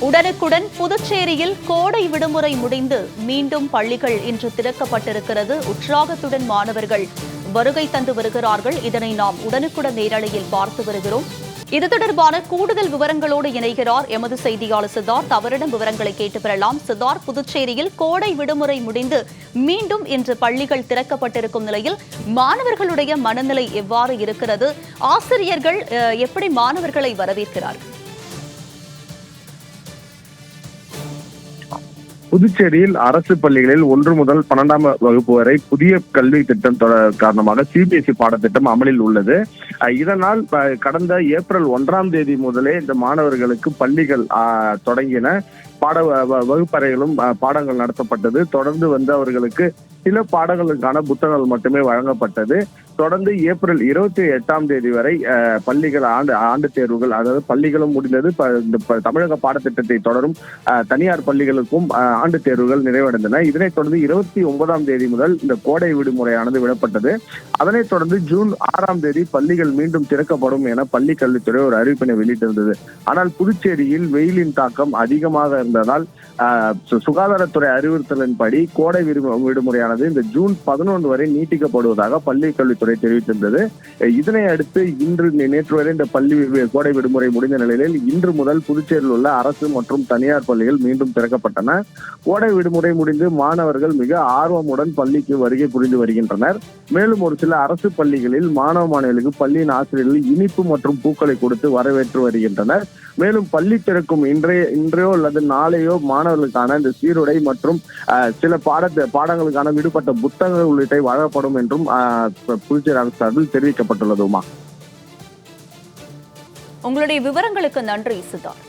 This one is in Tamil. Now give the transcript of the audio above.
உடனுக்குடன் புதுச்சேரியில் கோடை விடுமுறை முடிந்து மீண்டும் பள்ளிகள் இன்று திறக்கப்பட்டிருக்கிறது. உற்சாகத்துடன் மாணவர்கள் வருகை தந்து வருகிறார்கள். இதனை நாம் உடனுக்குடன் நேரலையில் பார்த்து வருகிறோம். இது தொடர்பான கூடுதல் விவரங்களோடு இணைகிறார் எமது செய்தியாளர் சித்தார்த். அவரிடம் விவரங்களை கேட்டு பெறலாம். சித்தார்த் புதுச்சேரியில் கோடை விடுமுறை முடிந்து மீண்டும் இன்று பள்ளிகள் திறக்கப்பட்டிருக்கும் நிலையில் மாணவர்களுடைய மனநிலை எவ்வாறு இருக்கிறது? ஆசிரியர்கள் அஹ், எப்படி மாணவர்களை வரவேற்கிறார்கள்? புதுச்சேரியில் அரசு பள்ளிகளில் ஒன்று முதல் பன்னெண்டாம் வகுப்பு வரை புதிய கல்வி திட்டம் தொட- காரணமாக சிபிஎஸ்இ பாடத்திட்டம் அமலில் உள்ளது. இதனால் கடந்த ஏப்ரல் ஒன்றாம் தேதி முதலே இந்த மாணவர்களுக்கு பள்ளிகள் தொடங்கின. பாட வ- வகுப்பறைகளும் பாடங்கள் நடத்தப்பட்டது. தொடர்ந்து வந்து அவர்களுக்கு சில பாடங்களுக்கான புத்தகங்கள் மட்டுமே வழங்கப்பட்டது. தொடர்ந்து ஏப்ரல் இருபத்தி எட்டாம் தேதி வரை பள்ளிகள் ஆண்டு ஆண்டு தேர்வுகள் அதாவது பள்ளிகளும் முடிந்தது. இந்த தமிழக பாடத்திட்டத்தை தொடரும் தனியார் பள்ளிகளுக்கும் ஆண்டு தேர்வுகள் நிறைவடைந்தன. இதனைத் தொடர்ந்து இருபத்தி ஒன்பதாம் தேதி முதல் இந்த கோடை விடுமுறையானது விடப்பட்டது. அதனைத் தொடர்ந்து ஜூன் ஆறாம் தேதி பள்ளிகள் மீண்டும் திறக்கப்படும் என பள்ளி கல்வித்துறை ஒரு அறிவிப்பினை வெளியிட்டிருந்தது. ஆனால் புதுச்சேரியில் வெயிலின் தாக்கம் அதிகமாக இருந்ததால் சுகாதாரத்துறை அறிவுறுத்தலின்படி கோடை விடுமுறையானது இந்த ஜூன் பதினொன்று வரை நீட்டிக்கப்படுவதாக பள்ளி கல்வித்துறை தெரிவித்திருந்தது. இதனை அடுத்து இன்று நேற்று வரை இந்த பள்ளி கோடை விடுமுறை முடிந்த நிலையில் இன்று முதல் புதுச்சேரியில் உள்ள அரசு மற்றும் தனியார் பள்ளிகள் மீண்டும் திறக்கப்பட்டன. கோடை விடுமுறை முடிந்து மாணவர்கள் மிக ஆர்வமுடன் பள்ளிக்கு வருகை புரிந்து வருகின்றனர். மேலும் ஒரு சில சில அரசு பள்ளிகளில் மாணவ மாணவிகளுக்கு பள்ளியின் ஆசிரியர்கள் இனிப்பு மற்றும் பூக்களை கொடுத்து வரவேற்று வருகின்றனர். மேலும் பள்ளி திறக்கும் இன்றைய இன்றையோ அல்லது நாளையோ மாணவர்களுக்கான இந்த சீருடை மற்றும் சில பாட பாடங்களுக்கான விடுபட்ட புத்தகங்கள் உள்ளிட்டவை வழங்கப்படும் என்றும் புதுச்சேரி அரசு சார்பில் தெரிவிக்கப்பட்டுள்ளதுமா. உங்களுடைய விவரங்களுக்கு நன்றி சித்தார்த்.